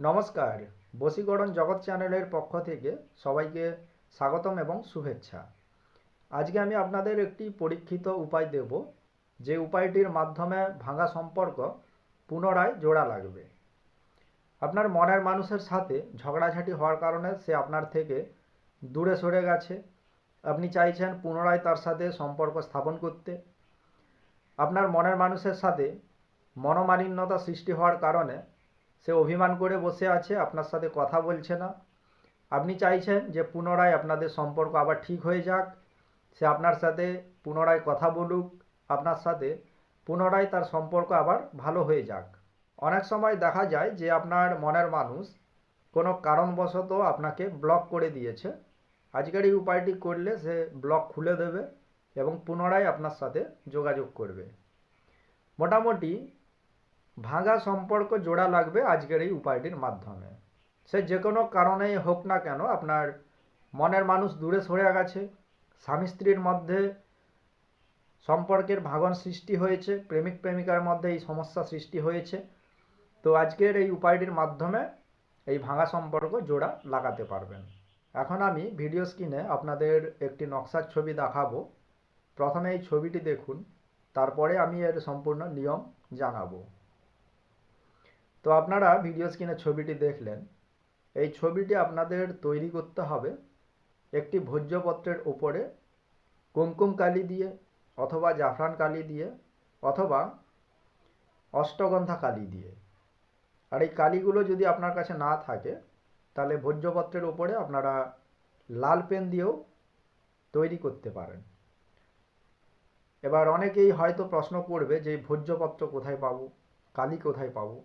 নমস্কার, বশীকরণ জগৎ চ্যানেলের পক্ষ থেকে সবাইকে স্বাগতম এবং শুভেচ্ছা। আজকে আমি আপনাদের একটি পরীক্ষিত উপায় দেব, যে উপায়টির মাধ্যমে ভাঙা সম্পর্ক পুনরায় জোড়া লাগবে। আপনার মনের মানুষের সাথে ঝগড়াঝাটি হওয়ার কারণে সে আপনার থেকে দূরে সরে গেছে। আপনি চাইছেন পুনরায় তার সাথে সম্পর্ক স্থাপন করতে। আপনার মনের মানুষের সাথে মনোমালিন্যতা সৃষ্টি হওয়ার কারণে সে অভিমান করে বসে আছে, আপনার সাথে কথা বলছে না। আপনি চাইছেন যে পুনরায় আপনাদের সম্পর্ক আবার ঠিক হয়ে যাক। সে আপনার সাথে পুনরায় কথা বলুক, আপনার সাথে পুনরায় তার সম্পর্ক আবার ভালো হয়ে যাক। অনেক সময় দেখা যায় যে আপনার মনের মানুষ কোনো কারণবশত আপনাকে ব্লক করে দিয়েছে। আজকের এই উপায়টি করলে সে ব্লক খুলে দেবে এবং পুনরায় আপনার সাথে যোগাযোগ করবে। মোটামুটি ভাঙা সম্পর্ক জোড়া লাগবে আজকের এই উপায়টির মাধ্যমে। সে যে কোনো কারণেই হোক না কেন আপনার মনের মানুষ দূরে সরে গেছে, স্বামী স্ত্রীর মধ্যে সম্পর্কের ভাগন সৃষ্টি হয়েছে, প্রেমিক প্রেমিকার মধ্যে এই সমস্যা সৃষ্টি হয়েছে। তো আজকের এই উপায়টির মাধ্যমে এই ভাঙা সম্পর্ক জোড়া লাগাতে পারবেন। এখন আমি ভিডিও স্ক্রিনে আপনাদের একটি নকশার ছবি দেখাবো। প্রথমে এই ছবিটি দেখুন, তারপরে আমি এর সম্পূর্ণ নিয়ম জানাব। তো আপনারা ভিডিও স্ক্রিনে ছবিটি দেখলেন। এই ছবিটি আপনাদের তৈরি করতে হবে একটি ভোজ্যপত্রের উপরে কুমকুম কালি দিয়ে অথবা জাফরান কালি দিয়ে অথবা অষ্টগন্ধা কালি দিয়ে। আর এই কালিগুলো যদি আপনার কাছে না থাকে, তাহলে ভোজ্যপত্রের উপরে আপনারা লাল পেন দিয়েও তৈরি করতে পারেন। এবার অনেকেই হয়তো প্রশ্ন করবে যে ভোজ্যপত্র কোথায় পাবো, কালি কোথায় পাবো?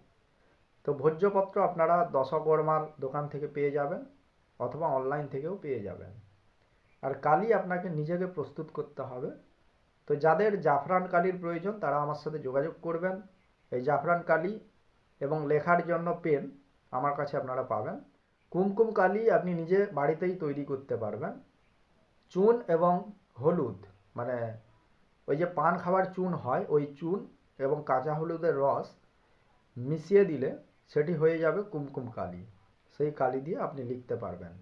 তো ভোজ্যপত্র আপনারা দশকর্মার দোকান থেকে পেয়ে যাবেন অথবা অনলাইন থেকেও পেয়ে যাবেন। আর কালি আপনাকে নিজেকে প্রস্তুত করতে হবে। তো যাদের জাফরান কালির প্রয়োজন তারা আমার সাথে যোগাযোগ করবেন। এই জাফরান কালি এবং লেখার জন্য পেন আমার কাছে আপনারা পাবেন। কুমকুম কালি আপনি নিজে বাড়িতেই তৈরি করতে পারবেন। চুন এবং হলুদ মানে ওই যে পান খাওয়ার চুন হয়, ওই চুন এবং কাঁচা হলুদের রস মিশিয়ে দিলে সেটি হয়ে যাবে কুমকুম কালি। সেই কালি দিয়ে আপনি লিখতে পারবেন।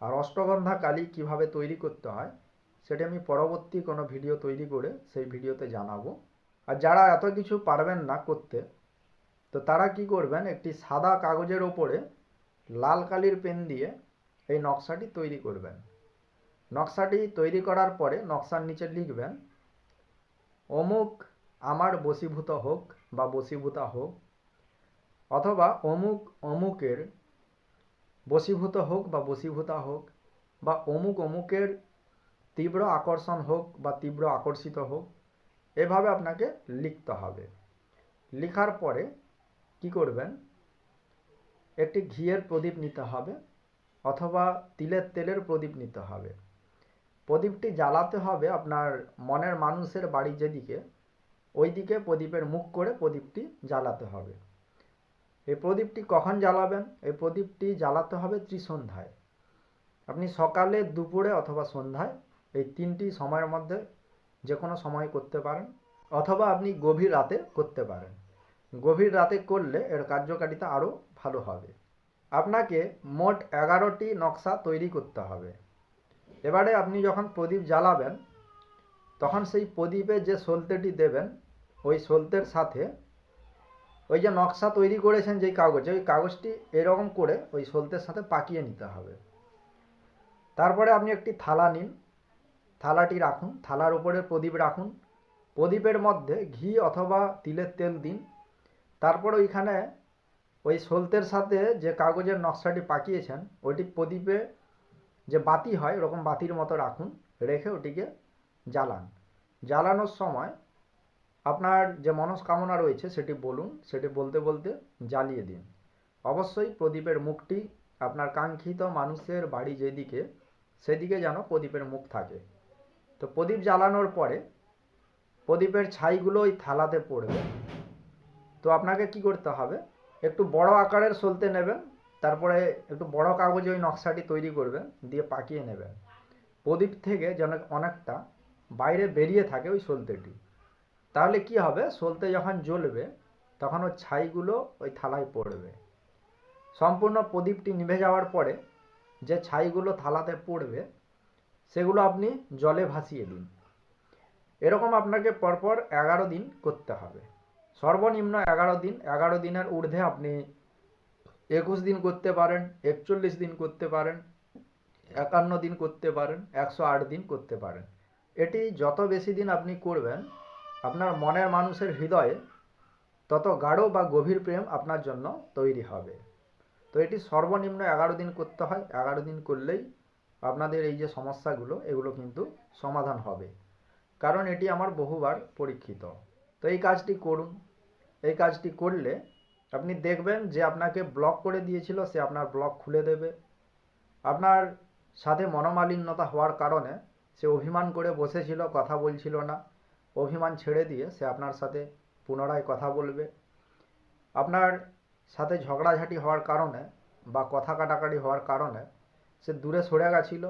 আর অষ্টগন্ধা কালি কীভাবে তৈরি করতে হয়, সেটি আমি পরবর্তী কোনো ভিডিও তৈরি করে সেই ভিডিওতে জানাব। আর যারা এত কিছু পারবেন না করতে, তো তারা কি করবেন, একটি সাদা কাগজের ওপরে লাল কালির পেন দিয়ে এই নকশাটি তৈরি করবেন। নকশাটি তৈরি করার পরে নকশার নিচে লিখবেন, অমুক আমার বশীভূত হোক বা বশীভূতা হোক অথবা অমুক অমুকের বশীভূত হোক বা বশীভূতা হোক বা অমুক অমুকের তীব্র আকর্ষণ হোক বা তীব্র আকর্ষিত হোক, এভাবে আপনাকে লিখতে হবে। লেখার পরে কি করবেন? একটি ঘিয়ের প্রদীপ নিতে হবে অথবা তিলের তেলের প্রদীপ নিতে হবে। প্রদীপটি জ্বালাতে হবে আপনার মনের মানুষের বাড়ি যেদিকে ওই দিকে প্রদীপের মুখ করে প্রদীপটি জ্বালাতে হবে। এই প্রদীপটি কখন জ্বালাবেন? এই প্রদীপটি জ্বালাতে হবে ত্রিসন্ধ্যায়। আপনি সকালে, দুপুরে অথবা সন্ধ্যায় এই তিনটি সময়ের মধ্যে যে কোনো সময় করতে পারেন অথবা আপনি গভীর রাতে করতে পারেন। গভীর রাতে করলে এর কার্যকারিতা আরও ভালো হবে। আপনাকে মোট এগারোটি নকশা তৈরি করতে হবে। এবারে আপনি যখন প্রদীপ জ্বালাবেন, তখন সেই প্রদীপে যে সলতেটি দেবেন, ওই সলতের সাথে ওই যে নকশা তৈরি করেছেন যেই কাগজে, ওই কাগজটি এরকম করে ওই সলতের সাথে পাকিয়ে নিতে হবে। তারপরে আপনি একটি থালা নিন। থালাটি রাখুন। থালার উপরে প্রদীপ রাখুন। প্রদীপের মধ্যে ঘি অথবা তিলের তেল দিন। তারপর ওইখানে ওই সলতের সাথে যে কাগজের নকশাটি পাকিয়েছেন, ওইটি প্রদীপে যে বাতি হয়, ওরকম বাতির মতো রাখুন। রেখে ওটিকে জ্বালান। জ্বালানোর সময় আপনার যে মনস্কামনা রয়েছে সেটি বলুন, সেটি বলতে বলতে জ্বালিয়ে দিন। অবশ্যই প্রদীপের মুখটি আপনার কাঙ্ক্ষিত মানুষের বাড়ি যেদিকে, সেদিকে যেন প্রদীপের মুখ থাকে। তো প্রদীপ জ্বালানোর পরে প্রদীপের ছাইগুলো ওই থালাতে পড়বে। তো আপনাকে কি করতে হবে? একটু বড় আকারের সলতে নেবেন, তারপরে একটু বড় কাগজে ওই নকশাটি তৈরি করবেন, দিয়ে পাকিয়ে নেবেন। প্রদীপ থেকে যেন অনেকটা বাইরে বেরিয়ে থাকে ওই সলতেটি। তাহলে কি হবে? সলতে যখন জ্বলবে, তখন ওই ছাইগুলো ওই থালায় পড়বে। সম্পূর্ণ প্রদীপটি নিভে যাওয়ার পরে যে ছাইগুলো থালাতে পড়বে, সেগুলো আপনি জলে ভাসিয়ে দিন। এরকম আপনাকে পরপর এগারো দিন করতে হবে। সর্বনিম্ন এগারো দিন। এগারো দিনের ঊর্ধ্বে আপনি একুশ দিন করতে পারেন, একচল্লিশ দিন করতে পারেন, একান্ন দিন করতে পারেন, একশো আট দিন করতে পারেন। এটি যত বেশি দিন আপনি করবেন আপনার মনের মানুষের হৃদয়ে তত গাঢ় বা গভীর প্রেম আপনার জন্য তৈরি হবে। তো এটি সর্বনিম্ন এগারো দিন করতে হয়। এগারো দিন করলেই আপনাদের এই যে সমস্যাগুলো, এগুলো কিন্তু সমাধান হবে। কারণ এটি আমার বহুবার পরীক্ষিত। তো এই কাজটি করুন। এই কাজটি করলে আপনি দেখবেন যে আপনাকে ব্লক করে দিয়েছিল, সে আপনার ব্লক খুলে দেবে। আপনার সাথে মনোমালিন্যতা হওয়ার কারণে সে অভিমান করে বসেছিল, কথা বলছিল না। অভিমান ছেড়ে দিয়ে সে আপনার সাথে পুনরায় কথা বলবে। আপনার সাথে ঝগড়াঝাটি হওয়ার কারণে বা কথা কাটাকাটি হওয়ার কারণে সে দূরে সরে গেছিল।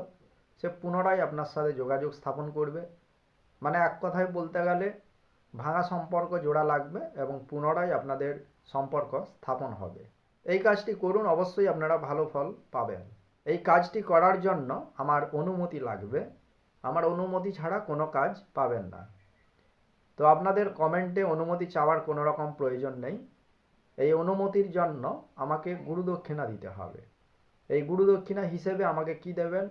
সে পুনরায় আপনার সাথে যোগাযোগ স্থাপন করবে। মানে এক কথায় বলতে গেলে ভাঙা সম্পর্ক জোড়া লাগবে এবং পুনরায় আপনাদের সম্পর্ক স্থাপন হবে। এই কাজটি করুন, অবশ্যই আপনারা ভালো ফল পাবেন। এই কাজটি করার জন্য আমার অনুমতি লাগবে। আমার অনুমতি ছাড়া কোনো কাজ পাবেন না। তো আপনাদের কমেন্টে অনুমতি চাওয়ার কোনো রকম প্রয়োজন নেই। এই অনুমতির জন্য আমাকে গুরুদক্ষিণা দিতে হবে। এই গুরুদক্ষিণা হিসেবে আমাকে কি দেবেন?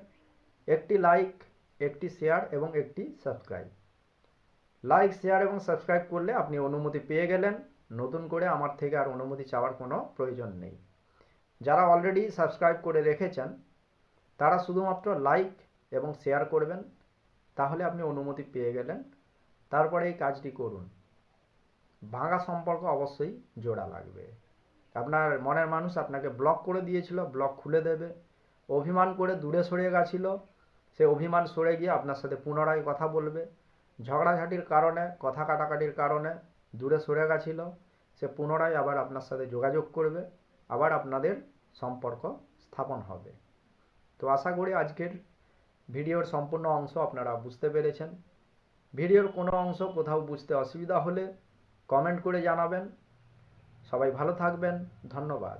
একটি লাইক একটি শেয়ার এবং একটি সাবস্ক্রাইব লাইক শেয়ার এবং সাবস্ক্রাইব করলে আপনি অনুমতি পেয়ে গেলেন। নতুন করে আমার থেকে আর অনুমতি চাওয়ার কোনো প্রয়োজন নেই। যারা অলরেডি সাবস্ক্রাইব করে রেখেছেন, তারা শুধুমাত্র লাইক এবং শেয়ার করবেন। তাহলে আপনি অনুমতি পেয়ে গেলেন। তারপরে এই কাজটি করুন। ভাঙা সম্পর্ক অবশ্যই জোড়া লাগবে। আপনার মনের মানুষ আপনাকে ব্লক করে দিয়েছিল ব্লক খুলে দেবে। অভিমান করে দূরে সরে গেছিল, সে অভিমান সরে গিয়ে আপনার সাথে পুনরায় কথা বলবে। ঝগড়াঝাটির কারণে, কথা কাটাকাটির কারণে দূরে সরে গেছিল, সে পুনরায় আবার আপনার সাথে যোগাযোগ করবে, আবার আপনাদের সম্পর্ক স্থাপন হবে। তো আশা করি আজকের ভিডিওর সম্পূর্ণ অংশ আপনারা বুঝতে পেরেছেন। ভিডিওর কোনো অংশ কোথাও বুঝতে অসুবিধা হলে কমেন্ট করে জানাবেন। সবাই ভালো থাকবেন। ধন্যবাদ।